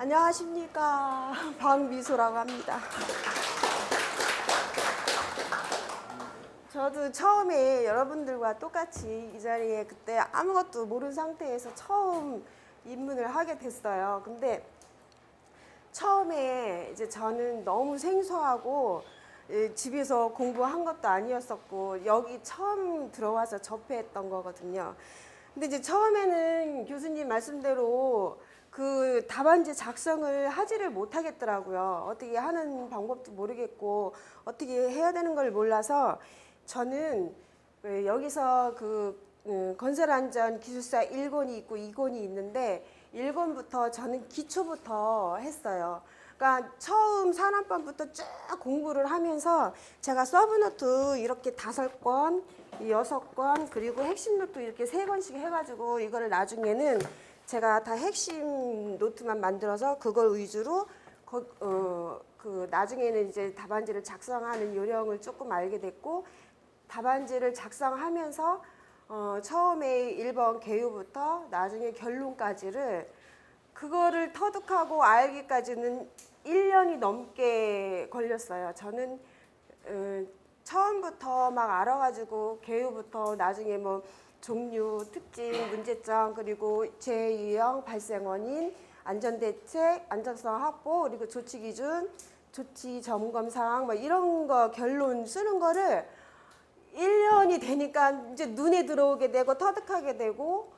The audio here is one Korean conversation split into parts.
안녕하십니까. 박미소라고 합니다. 저도 처음에 여러분들과 똑같이 이 자리에 그때 아무것도 모르는 상태에서 처음 입문을 하게 됐어요. 근데 처음에 이제 저는 너무 생소하고 예, 집에서 공부한 것도 아니었었고 여기 처음 들어와서 접했던 거거든요. 근데 이제 처음에는 교수님 말씀대로 그 답안지 작성을 하지를 못하겠더라고요. 어떻게 하는 방법도 모르겠고 어떻게 해야 되는 걸 몰라서 저는 그 여기서 그 음, 건설안전 기술사 1권이 있고 2권이 있는데 1권부터 저는 기초부터 했어요. 그러니까 처음 산업반부터 쭉 공부를 하면서 제가 서브노트 이렇게 다섯 권, 여섯 권 그리고 핵심 노트 이렇게 세 권씩 해가지고 이거를 나중에는 제가 다 핵심 노트만 만들어서 그걸 위주로 거, 어, 그 나중에는 이제 답안지를 작성하는 요령을 조금 알게 됐고 답안지를 작성하면서 어, 처음에 1번 개요부터 나중에 결론까지를 그거를 터득하고 알기까지는 1년이 넘게 걸렸어요. 저는 어, 처음부터 막 알아가지고 개요부터 나중에 뭐 종류, 특징, 문제점 그리고 재유형 발생 원인, 안전대책, 안전성 확보 그리고 조치 기준, 조치 점검 사항 뭐 이런 거 결론 쓰는 거를 1년이 되니까 이제 눈에 들어오게 되고 터득하게 되고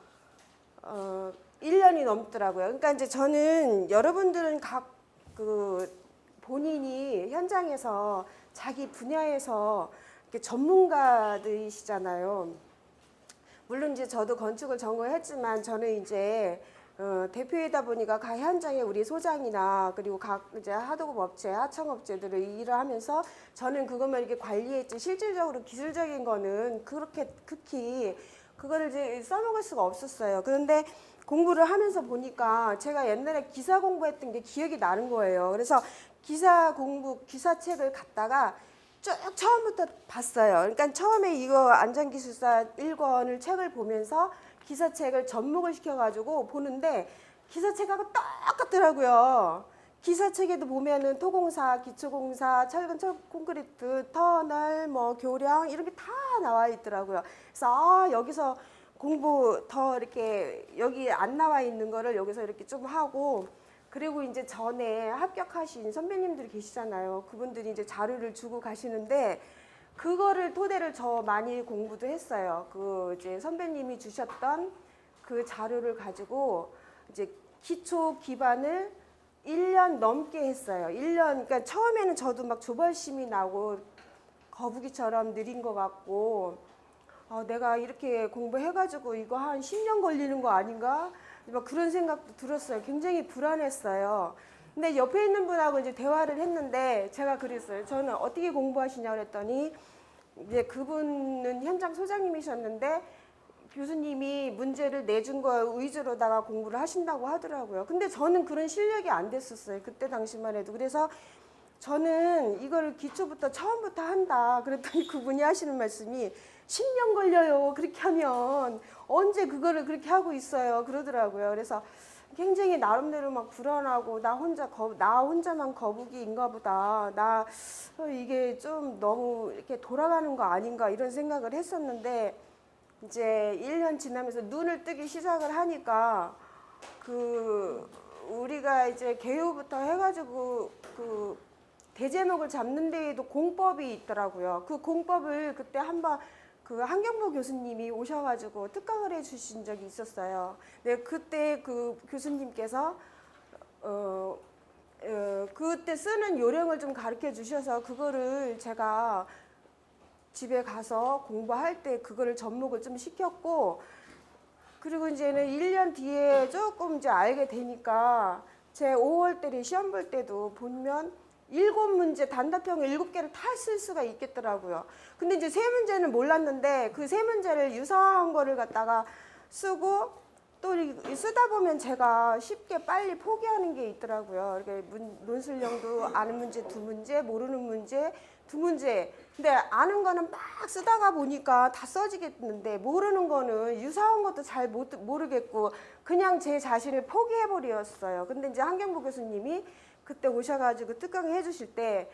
어 1년이 넘더라고요. 그러니까 이제 저는 여러분들은 각 그 본인이 현장에서 자기 분야에서 전문가들이시잖아요. 물론 이제 저도 건축을 전공했지만 저는 이제 어, 대표이다 보니까 각 현장에 우리 소장이나 그리고 각 이제 하도급 업체, 하청업체들을 일을 하면서 저는 그것만 이렇게 관리했지 실질적으로 기술적인 거는 그렇게 극히 그거를 이제 써먹을 수가 없었어요. 그런데 공부를 하면서 보니까 제가 옛날에 기사 공부했던 게 기억이 나는 거예요. 그래서 기사 공부, 기사책을 갖다가 쭉 처음부터 봤어요. 그러니까 처음에 이거 안전기술사 1권을 책을 보면서 기사책을 접목을 시켜가지고 보는데 기사책하고 똑같더라고요. 기사책에도 보면은 토공사, 기초공사, 철근, 철 콘크리트, 터널, 뭐 교량 이런 게 다 나와 있더라고요. 그래서 아 여기서 공부 더 이렇게 여기 안 나와 있는 거를 여기서 이렇게 좀 하고 그리고 이제 전에 합격하신 선배님들이 계시잖아요. 그분들이 이제 자료를 주고 가시는데 그거를 토대를 저 많이 공부도 했어요. 그 이제 선배님이 주셨던 그 자료를 가지고 이제 기초 기반을 1년 넘게 했어요. 1년, 그러니까 처음에는 저도 막 조발심이 나고 거북이처럼 느린 것 같고, 아, 내가 이렇게 공부해가지고 이거 한 10년 걸리는 거 아닌가? 막 그런 생각도 들었어요. 굉장히 불안했어요. 근데 옆에 있는 분하고 이제 대화를 했는데 제가 그랬어요. 저는 어떻게 공부하시냐 그랬더니 이제 그분은 현장 소장님이셨는데 교수님이 문제를 내준 거 위주로다가 공부를 하신다고 하더라고요. 근데 저는 그런 실력이 안 됐었어요. 그때 당시만 해도. 그래서 저는 이걸 기초부터 처음부터 한다. 그랬더니 그분이 하시는 말씀이 10년 걸려요. 그렇게 하면 언제 그거를 그렇게 하고 있어요. 그러더라고요. 그래서 굉장히 나름대로 막 불안하고 나 혼자 거, 나 혼자만 거북이인가 보다. 나 어, 이게 좀 너무 이렇게 돌아가는 거 아닌가 이런 생각을 했었는데 이제 1년 지나면서 눈을 뜨기 시작을 하니까 그 우리가 이제 개요부터 해가지고 그 대제목을 잡는 데에도 공법이 있더라고요. 그 공법을 그때 한번 그 한경보 교수님이 오셔가지고 특강을 해주신 적이 있었어요. 네, 그때 그 교수님께서 어, 어, 그때 쓰는 요령을 좀 가르쳐 주셔서 그거를 제가 집에 가서 공부할 때 그거를 접목을 좀 시켰고 그리고 이제는 1년 뒤에 조금 이제 알게 되니까 제 5월 달에 시험 볼 때도 보면 일곱 문제 단답형을 일곱 개를 다 쓸 수가 있겠더라고요. 근데 이제 세 문제는 몰랐는데 그 세 문제를 유사한 거를 갖다가 쓰고 또 이- 쓰다 보면 제가 쉽게 빨리 포기하는 게 있더라고요. 이렇게 문, 논술형도 아는 문제 두 문제, 모르는 문제 두 문제. 근데 아는 거는 막 쓰다가 보니까 다 써지겠는데 모르는 거는 유사한 것도 잘 못, 모르겠고 그냥 제 자신을 포기해 버렸어요. 근데 이제 한경보 교수님이 그때 오셔가지고 특강을 해주실 때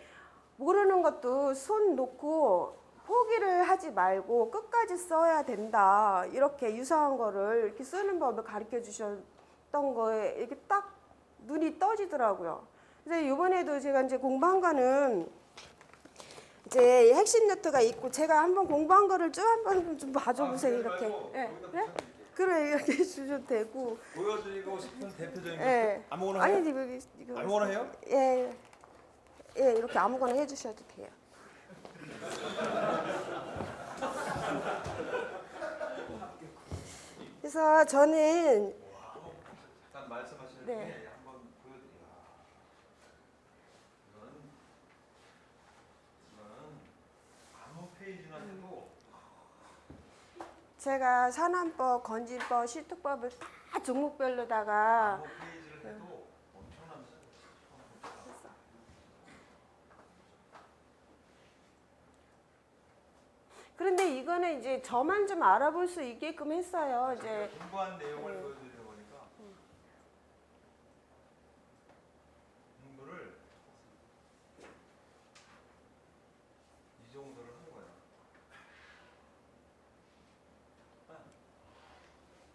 모르는 것도 손 놓고 포기를 하지 말고 끝까지 써야 된다. 이렇게 유사한 거를 이렇게 쓰는 법을 가르쳐 주셨던 거에 이렇게 딱 눈이 떠지더라고요. 그래서 이번에도 제가 이제 공부한 거는 이제 핵심 노트가 있고 제가 한번 공부한 거를 쭉 한번 좀 봐줘 보세요 아, 이렇게. 예? 예? 붙여드릴게요. 그래 이렇게 해주셔도 되고. 보여드리고 싶은 대표적인 예. 것 아무거나 아니 해요? 이거 이거 아무거나 해요? 예. 예, 이렇게 아무거나 해주셔도 돼요. 그래서 저는 잠깐 말씀하시는 네. 한번 보여드릴게요. 이거는 이거는 아무 페이지나 해도 제가 산안법, 건진법, 시특법을 다 종목별로다가 아무 페이지를 해도 엄청난 그런데 이거는 이제 저만 좀 알아볼 수 있게끔 했어요. 이제 공부한 내용을 네. 보여드리는 거니까 공부를 이 정도를 한 거야. 아,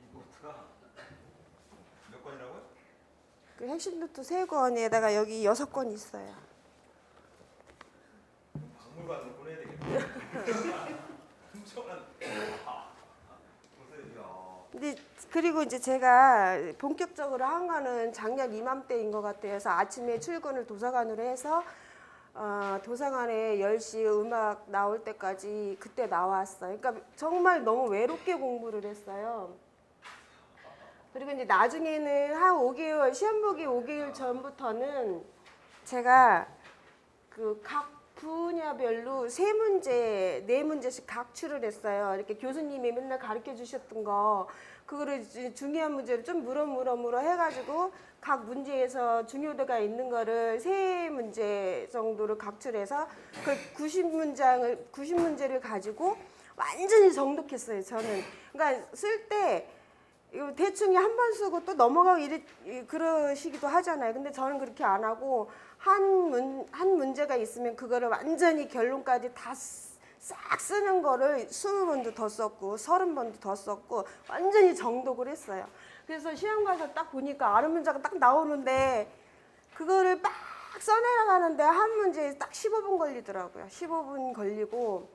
이 노트가 몇 권이라고요? 그 핵심 노트 세 권에다가 여기 여섯 권 있어요. 박물관으로 보내야 되겠네. 엄청난. 근데 그리고 이제 제가 본격적으로 한 거는 작년 이맘때인 것 같아요. 그래서 아침에 출근을 도서관으로 해서 어, 도서관에 10시 음악 나올 때까지 그때 나왔어요. 그러니까 정말 너무 외롭게 공부를 했어요. 그리고 이제 나중에는 한 5개월, 시험 보기 5개월 전부터는 제가 그 각 분야별로 세 문제, 네 문제씩 각출을 했어요. 이렇게 교수님이 맨날 가르쳐 주셨던 거, 그거를 중요한 문제를 좀 물어 물어 물어 해가지고 각 문제에서 중요도가 있는 거를 세 문제 정도로 각출해서 그 90문장을, 90문제를 가지고 완전히 정독했어요, 저는. 그러니까 쓸 때, 이거 대충 한 번 쓰고 또 넘어가고 이래, 이- 그러시기도 하잖아요. 근데 저는 그렇게 안 하고 한, 문, 한 문제가 있으면 그거를 완전히 결론까지 다 싹 쓰는 거를 스무 번도 더 썼고 서른 번도 더 썼고 완전히 정독을 했어요. 그래서 시험 가서 딱 보니까 아는 문제가 딱 나오는데 그거를 막 써내려가는데 한 문제에 딱 15분 걸리더라고요. 15분 걸리고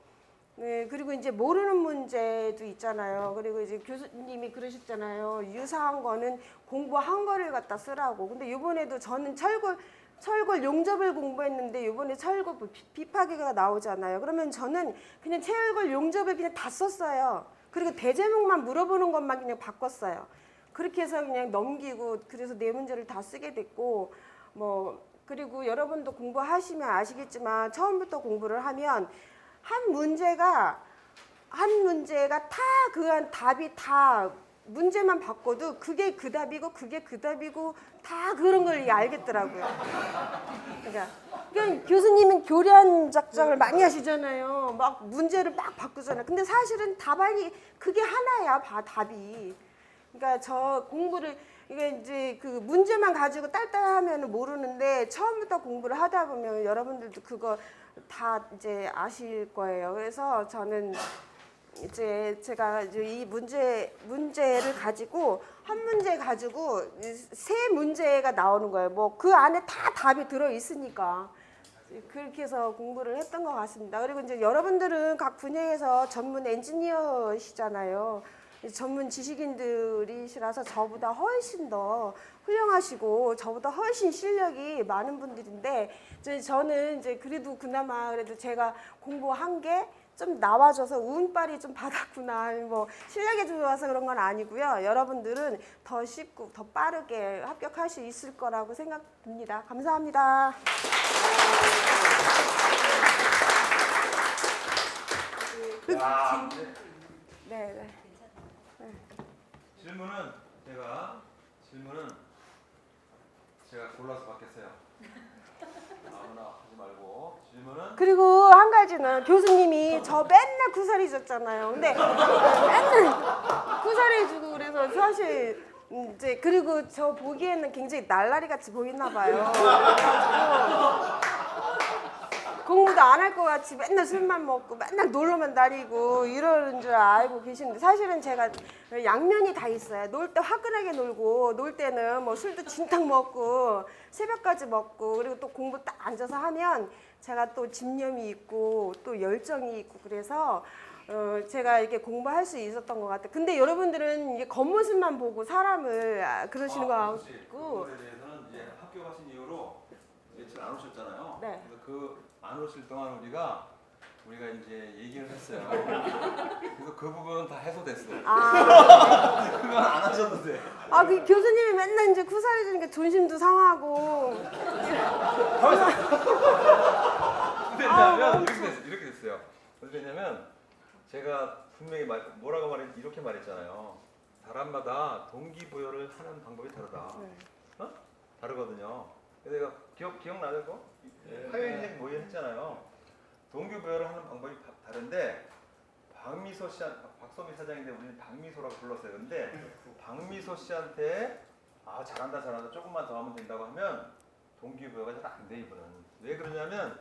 네, 그리고 이제 모르는 문제도 있잖아요. 그리고 이제 교수님이 그러셨잖아요. 유사한 거는 공부한 거를 갖다 쓰라고. 근데 이번에도 저는 철골 철골 용접을 공부했는데 이번에 철골 비파기가 나오잖아요. 그러면 저는 그냥 철골 용접을 그냥 다 썼어요. 그리고 대제목만 물어보는 것만 그냥 바꿨어요. 그렇게 해서 그냥 넘기고 그래서 네 문제를 다 쓰게 됐고 뭐 그리고 여러분도 공부하시면 아시겠지만 처음부터 공부를 하면 한 문제가 한 문제가 다 그 한 답이 다 문제만 바꿔도 그게 그 답이고 그게 그 답이고 다 그런 걸 알겠더라고요. 그러니까, 교수님은 교련 작성을 많이 하시잖아요. 막 문제를 막 바꾸잖아요. 근데 사실은 답안이 그게 하나야, 바- 답이. 그러니까 저 공부를 이게 이제 그 문제만 가지고 딸딸하면 모르는데 처음부터 공부를 하다 보면 여러분들도 그거 다 이제 아실 거예요. 그래서 저는 이제 제가 이제 이 문제 문제를 가지고 한 문제 가지고 이세 문제가 나오는 거예요. 뭐 그 안에 다 답이 들어 있으니까 그렇게 해서 공부를 했던 것 같습니다. 그리고 이제 여러분들은 각 분야에서 전문 엔지니어시잖아요. 전문 지식인들이시라서 저보다 훨씬 더 훌륭하시고 저보다 훨씬 실력이 많은 분들인데 이제 저는 이제 그래도 그나마 그래도 제가 공부한 게 좀 나와줘서 운빨이 좀 받았구나. 뭐 실력이 좋아서 그런 건 아니고요. 여러분들은 더 쉽고 더 빠르게 합격할 수 있을 거라고 생각됩니다. 감사합니다. 야, 네. 네, 네. 질문은 제가 질문은 제가 골라서 받겠어요. 아무나 하지 말고 질문은 그리고 한 가지는 교수님이 저 맨날 구사리 줬잖아요. 근데 맨날 구사리 주고 그래서 사실 이제 그리고 저 보기에는 굉장히 날라리 같이 보이나 봐요. 그래가지고 공부도 안 할 것 같이 맨날 술만 먹고 맨날 놀러만 다니고 이러는 줄 알고 계시는데 사실은 제가 양면이 다 있어요. 놀 때 화끈하게 놀고 놀 때는 뭐 술도 진탕 먹고 새벽까지 먹고 그리고 또 공부 딱 앉아서 하면 제가 또 집념이 있고 또 열정이 있고 그래서 어, 제가 이렇게 공부할 수 있었던 것 같아요. 근데 여러분들은 이게 겉모습만 보고 사람을 아, 그러시는 거 아. 같고 그거에 대해서는 이제 학교 가신 이후로 며칠 안 오셨잖아요. 네. 그래서 그 안 오실 동안 우리가 우리가 이제 얘기를 했어요. 그래서 그 부분은 다 해소됐어. 아, 그건 안 하셔도 돼. 아, 그 교수님이 맨날 이제 구사리 주니까 존심도 상하고 왜냐면 이렇게 됐어요. 이렇게 됐어요. 왜냐면 제가 분명히 말, 뭐라고 말했 이렇게 말했잖아요. 사람마다 동기부여를 하는 방법이 다르다. 네. 어? 다르거든요. 그래서 내가 기억 기억나는 거 화요일에 모의 했잖아요. 동기 부여를 하는 방법이 다- 다른데 박미소 씨, 박소미 사장인데 우리는 박미소라고 불렀어요. 근데 박미소 씨한테 아 잘한다 잘한다 조금만 더 하면 된다고 하면 동기 부여가 잘 안 돼 이분은. 왜 그러냐면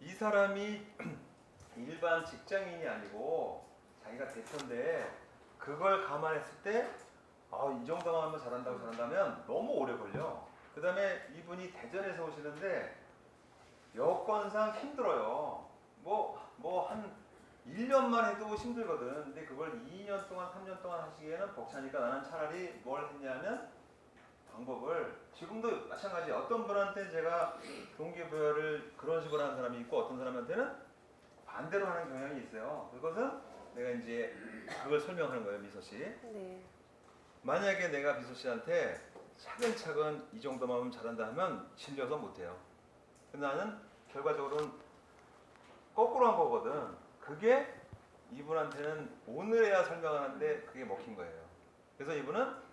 이 사람이 일반 직장인이 아니고 자기가 대표인데 그걸 감안했을 때 아, 이 정도만 하면 잘한다고 잘한다면 너무 오래 걸려. 그 다음에 이분이 대전에서 오시는데 여건상 힘들어요. 뭐, 뭐 한 1년만 해도 힘들거든. 근데 그걸 2년 동안, 3년 동안 하시기에는 벅차니까 나는 차라리 뭘 했냐면 방법을 지금도 마찬가지 어떤 분한테는 제가 동기부여를 그런 식으로 하는 사람이 있고 어떤 사람한테는 반대로 하는 경향이 있어요. 그것은 내가 이제 그걸 설명하는 거예요, 미소 씨. 네. 만약에 내가 미소 씨한테 차근차근 이 정도만 하면 잘한다 하면 질려서 못해요. 근데 나는 결과적으로는 거꾸로 한 거거든. 그게 이분한테는 오늘에야 설명하는데 그게 먹힌 거예요. 그래서 이분은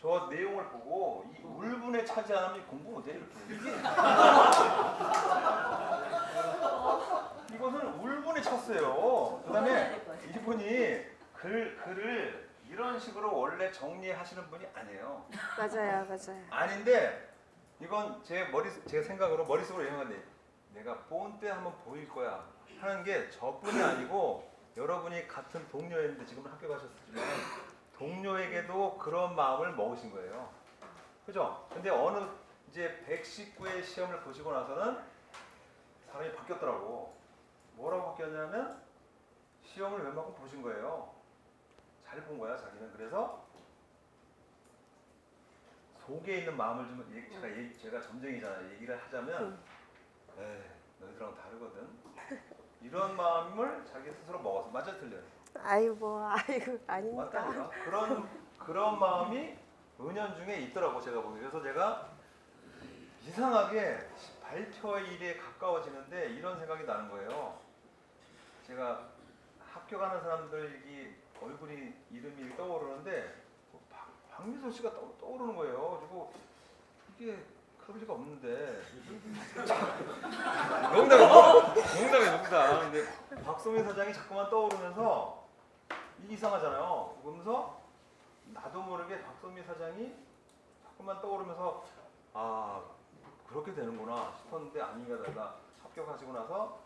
저 내용을 보고 이 울분에 차지 않으면 공부 못해 이렇게. 이것은 울분에 찼어요. 그다음에 이분이 글 글을 이런 식으로 원래 정리하시는 분이 아니에요. 맞아요, 맞아요. 아닌데 이건 제 머리 제 생각으로 머릿속으로 건데 내가 본때 한번 보일 거야 하는 게 저뿐이 아니고 여러분이 같은 동료였는데 지금은 학교 가셨지만 동료에게도 그런 마음을 먹으신 거예요. 그죠? 근데 어느 이제 119의 시험을 보시고 나서는 사람이 바뀌었더라고. 뭐라고 바뀌었냐면 시험을 웬만큼 보신 거예요. 잘 본 거야 자기는. 그래서 속에 있는 마음을 좀 얘기- 제가 얘기- 제가 점쟁이잖아요. 얘기를 하자면 에이 너희들하고 다르거든. 이런 마음을 자기 스스로 먹어서 맞아 틀려요. 아이고, 아이고, 아닙니다. 맞다니까. 그런 그런 마음이 은연중에 있더라고 제가 보기. 그래서 제가 이상하게 발표일에 가까워지는데 이런 생각이 나는 거예요. 제가 학교 가는 사람들이 얼굴이 이름이 떠오르는데 박, 박미소 씨가 떠, 떠오르는 거예요. 그리고 이게 그럴 리가 없는데 농담이 농담이 농담. 근데 박소민 사장이 자꾸만 떠오르면서 이게 이상하잖아요. 그러면서 나도 모르게 박소민 사장이 자꾸만 떠오르면서 아 그렇게 되는구나 싶었는데 아니가 다르다. 합격하시고 나서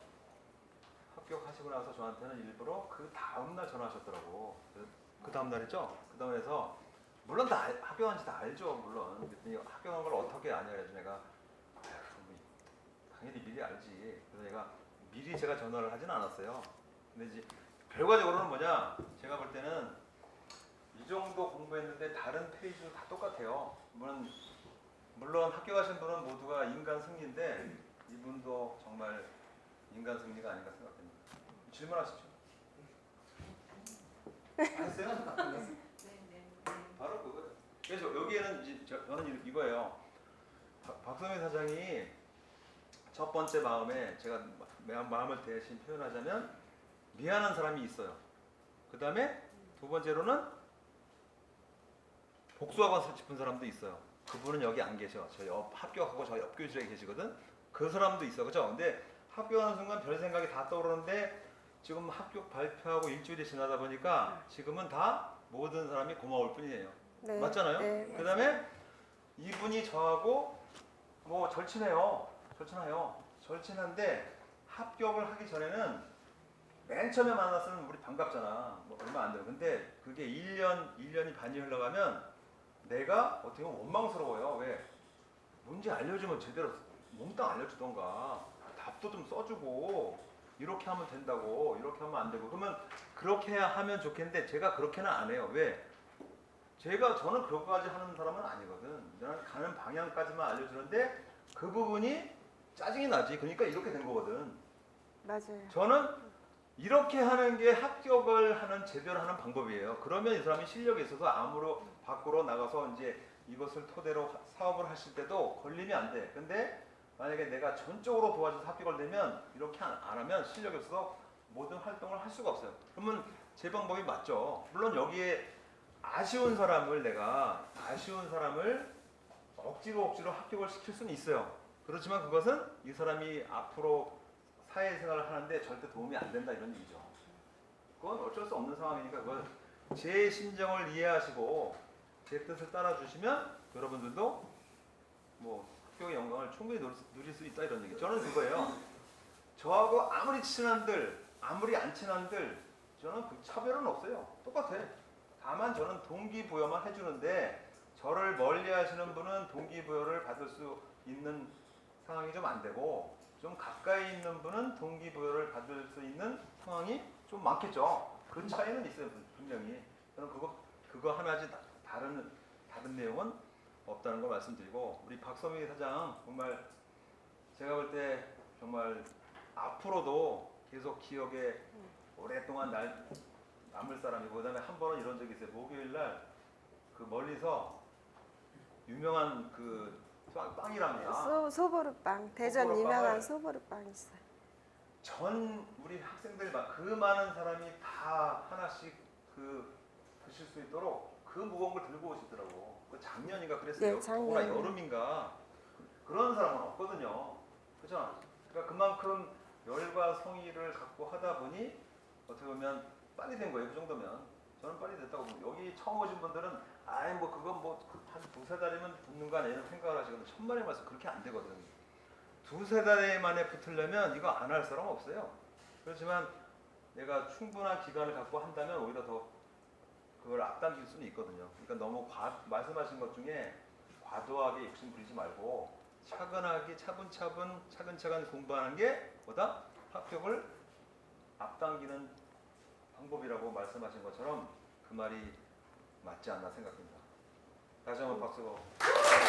합격하시고 나서 저한테는 일부러 그 다음 날 전화하셨더라고. 그 다음 날이죠. 그 다음에서 물론 다 알- 합격한지 다 알죠. 물론 그랬더니 합격한 걸 어떻게 아냐 그래서 내가 뭐 당연히 미리 알지. 그래서 내가 미리 제가 전화를 하진 않았어요. 근데 이제 결과적으로는 뭐냐? 제가 볼 때는 이 정도 공부했는데 다른 페이지도 다 똑같아요. 물론 물론 합격하신 분은 모두가 인간 승리인데 이분도 정말 인간 승리가 아닌가 생각됩니다. 질문하시죠. 했어요? 바로 그거. 그래서 여기에는 이제 저, 저는 이- 이거예요. 박- 박성민 사장이 첫 번째 마음에 제가 마- 마음을 대신 표현하자면 미안한 사람이 있어요. 그 다음에 두 번째로는 복수하고 싶은 사람도 있어요. 그분은 여기 안 계셔. 저희 옆 합격하고 저희 옆 교실에 계시거든. 그 사람도 있어, 그죠? 근데 합격하는 순간 별 생각이 다 떠오르는데 지금 합격 발표하고 일주일이 지나다 보니까 지금은 다 모든 사람이 고마울 뿐이에요. 네. 맞잖아요. 네. 그 다음에 이분이 저하고 뭐 절친해요. 절친해요. 절친한데 합격을 하기 전에는 맨 처음에 만났으면 우리 반갑잖아. 뭐 얼마 안 돼요. 근데 그게 1년, 1년이 반이 흘러가면 내가 어떻게 보면 원망스러워요. 왜? 문제 알려주면 제대로 몽땅 알려주던가 답도 좀 써주고 이렇게 하면 된다고 이렇게 하면 안 되고 그러면 그렇게 하면 좋겠는데 제가 그렇게는 안 해요. 왜? 제가 저는 그렇게까지 하는 사람은 아니거든. 저는 가는 방향까지만 알려주는데 그 부분이 짜증이 나지. 그러니까 이렇게 된 거거든. 맞아요. 저는 이렇게 하는 게 합격을 하는 제대로 하는 방법이에요. 그러면 이 사람이 실력이 있어서 아무로 밖으로 나가서 이제 이것을 토대로 하- 사업을 하실 때도 걸림이 안 돼. 근데 만약에 내가 전적으로 도와줘서 합격을 되면 이렇게 안, 안 하면 실력이 없어서 모든 활동을 할 수가 없어요. 그러면 제 방법이 맞죠. 물론 여기에 아쉬운 사람을 내가 아쉬운 사람을 억지로 억지로 합격을 시킬 수는 있어요. 그렇지만 그것은 이 사람이 앞으로 사회생활을 하는데 절대 도움이 안 된다 이런 얘기죠. 그건 어쩔 수 없는 상황이니까 그걸 제 심정을 이해하시고 제 뜻을 따라주시면 여러분들도 뭐 학교의 영광을 충분히 누릴 수- 있다 이런 얘기. 저는 그거예요. 저하고 아무리 친한들, 아무리 안 친한들, 저는 그 차별은 없어요. 똑같아. 다만 저는 동기부여만 해주는데 저를 멀리 하시는 분은 동기부여를 받을 수 있는 상황이 좀 안 되고 좀 가까이 있는 분은 동기부여를 받을 수 있는 상황이 좀 많겠죠. 그 차이는 있어요 분명히. 저는 그거 그거 하나지 다- 다른 다른 내용은 없다는 걸 말씀드리고 우리 박서미 사장 정말 제가 볼 때 정말 앞으로도 계속 기억에 오랫동안 날 남을 사람이고 그다음에 한 번은 이런 적이 있어요. 목요일 날 그 멀리서 유명한 그 빵- 빵이랍니다. 소, 소보루빵 대전 소보루빵을- 유명한 소보루빵 있어요. 전 우리 학생들 막 그 많은 사람이 다 하나씩 그 드실 수 있도록 그 무거운 걸 들고 오시더라고. 그 작년인가 그랬어요. 네, 작년. 더구나 여름인가 그런 사람은 없거든요. 그죠? 그러니까 그만큼 열과 성의를 갖고 하다 보니 어떻게 보면 빨리 된 거예요. 그 정도면 저는 빨리 됐다고 봅니다. 여기 처음 오신 분들은 아이 뭐 그건 뭐한 두세 달이면 붙는 거 아니야 이런 생각을 하시거든요. 천만의 말씀 그렇게 안 되거든. 두세 달 만에 붙으려면 이거 안 할 사람 없어요. 그렇지만 내가 충분한 기간을 갖고 한다면 오히려 더 그걸 앞당길 수는 있거든요. 그러니까 너무 과, 말씀하신 것 중에 과도하게 욕심 부리지 말고 차근하게 차분차분 차근차근 공부하는 게 보다 합격을 앞당기는 방법이라고 말씀하신 것처럼 그 말이 맞지 않나 생각합니다. 다시 한번 박수. 감사합니다.